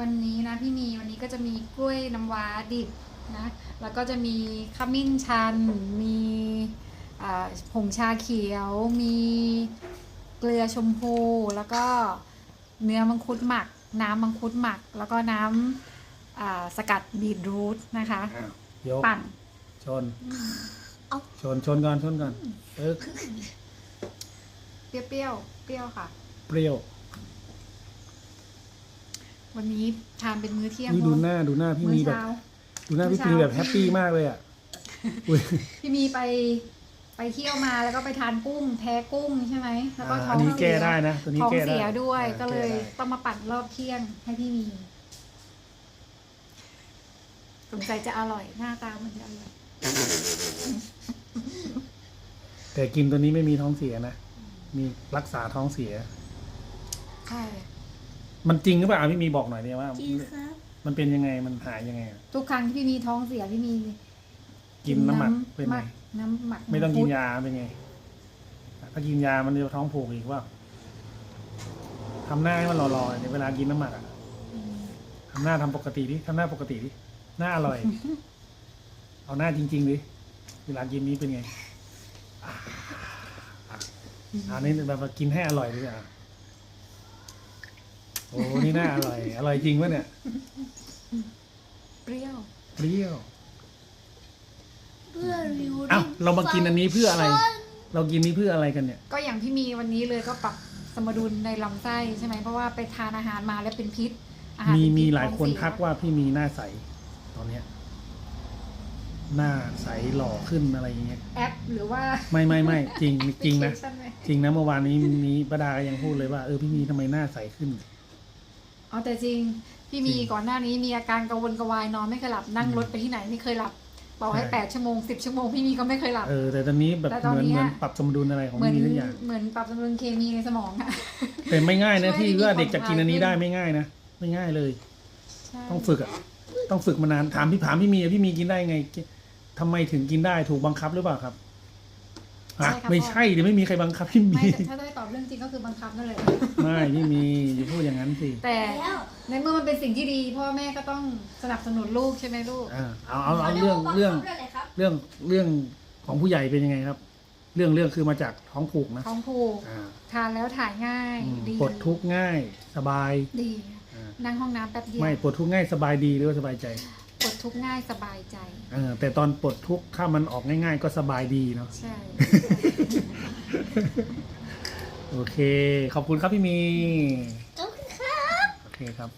วันนี้นะพี่มีวันนี้ก็จะมีกล้วยน้ำว้าดิบนะแล้วก็จะมีขมิ้นชัน มีอ่าผงชาเขียว มีเกลือชมพูแล้วก็เนื้อมังคุดหมัก น้ำมังคุดหมัก แล้วก็น้ำอ่าสกัดบีทรูทนะคะอ้าวยกปั่น ชนเอาชนชนก่อนชนก่อนเออเปรี้ยวๆเปรี้ยวค่ะ เปรี้ยว วันนี้ทานเป็นมื้อเที่ยง นี่ดูหน้าดูหน้าพี่มื้มีอแบบเช้าดูหน้าพี่มื้อมีเช้าแบบแฮปปี้มากเลยอะอุ้ยพี่มีไปไปเที่ยวมาแล้วก็ไปทานกุ้งแพ้กุ้งใช่ไหมแล้วก็อ่าท้อัอนงนี้เสีแก้ยได้นะตัวนี้ท้องแก้ได้เสียด้วยอ่าก็เลยแได้ต้องมาปั่นรอบเที่ยงให้พี่มีสงสัยจะอร่อยหน้าตามันจะอร่อยแต่กินตัวนี้ไม่มีท้องเสียนะมีรักษาท้องเสียใช่ มันจริงหรือเปล่าพี่มีบอกหน่อยเนี่ยว่า จริงครับ มันมันเป็นยังไงมันหายยังไงอะทุกครั้งที่พี่มีท้องเสียพี่มีกินน้ำหมักเป็นหไงมักน้ำหมักไม่ต้องกินมัคุดยาเป็นไง ถ้ากินยามันจะท้องผูกอีกว่าทำหน้าให้มันหล่อๆในเวลากินน้ำหมักอะอืมทำหน้าทำปกติดิทำหน้าปกติดิหน้าอร่อย เอาหน้าจริงๆดิเวลากินนี้เป็นไงอ่าอะอันนี้แบบว่ากินให้อร่อยดิอะ โอ้นี่น่าอร่อย อร่อยจริงวะเนี่ย เปรี้ยวเปรี้ยว เพื่อริวอ้าวเรามากินอันนี้เพื่ออะไร เรากินนี้เพื่ออะไรกันเนี่ย ก็อย่างพี่มีวันนี้เลยก็ปรับสมดุลในลำไส้ใช่ไหมเพราะว่าไปทานอาหารมาแล้วเป็นพิษอาหารมีเป็นพิษมีหลายคนท้องเสีทักว่าพี่มีหน้าใส ตอนเนี้ย หน้าใสหล่อขึ้นอะไรอย่างเงี้ย แอปหรือว่าไม่ไม่ไม่จริงจริงนะแอปพลิเคชัไหมจริงนะเมื่อวานนี้มีป้าดาก็ยังพูดเลยว่าเออพี่มีทำไมหน้าใสขึ้น อ๋อแต่จริงพี่มีจริงก่อนหน้านี้มีอาการกังวลกระวายนอนไม่เคยหลับนั่งอืมรถไปที่ไหนไม่เคยหลับบอกให้ใช่แปดชั่วโมงสิบชั่วโมงพี่มีก็ไม่เคยหลับเออแต่ตอนนี้แบบแต่ตอนเหมือนเนี้เหยมือนปรับสมดุลอะไรของเหมือนพี่มีทุกอย่างเหมือนปรับสมดุลเคมีในสมองอะแต่ไม่ง่ายนะช่วยให้ที่มีว่าเด็กจะกินอันนี้ความได้คลายไม่ง่ายนะไม่ง่ายเลยใช่ต้องฝึกอะต้องฝึกมานานถามพี่ถามพี่มีอะพี่มีกินได้ไงทำไมถึงกินได้ถูกบังคับหรือเปล่าครับ อะไม่ใช่เดี๋ยวไม่มีใครบังคับพี่มี ไม่แต่ถ้าได้ตอบเรื่องจริงก็คือบังคับนั่นแหละไม่พี่มีอย่าพูดอย่างนั้นสิแต่แล้วในเมื่อมันเป็นสิ่งที่ดี พ่อแม่ก็ต้องสนับสนุนลูกใช่ไหมลูก อ่าเอาเอาเอาเรื่องเรื่องเรื่องอะไรครับเรื่องเรื่องของผู้ใหญ่เป็นยังไงครับ เรื่องเรื่องคือมาจากท้องผูกนะท้องผูกอ่าทานแล้วถ่ายง่ายอืมดีปลดทุกข์ง่ายสบายดีอ่านั่งห้องน้ำแป๊บเดียวไม่ปลดทุกข์ง่ายสบายดีหรือว่าสบายใจปลด ทุกข์ง่ายสบายใจ เออแต่ตอนปลดทุกข์ถ้ามันออกง่าย ๆ ก็สบายดีเนาะ ใช่ โอเค ขอบคุณครับพี่มีขอบคุณครับ โอเคครับ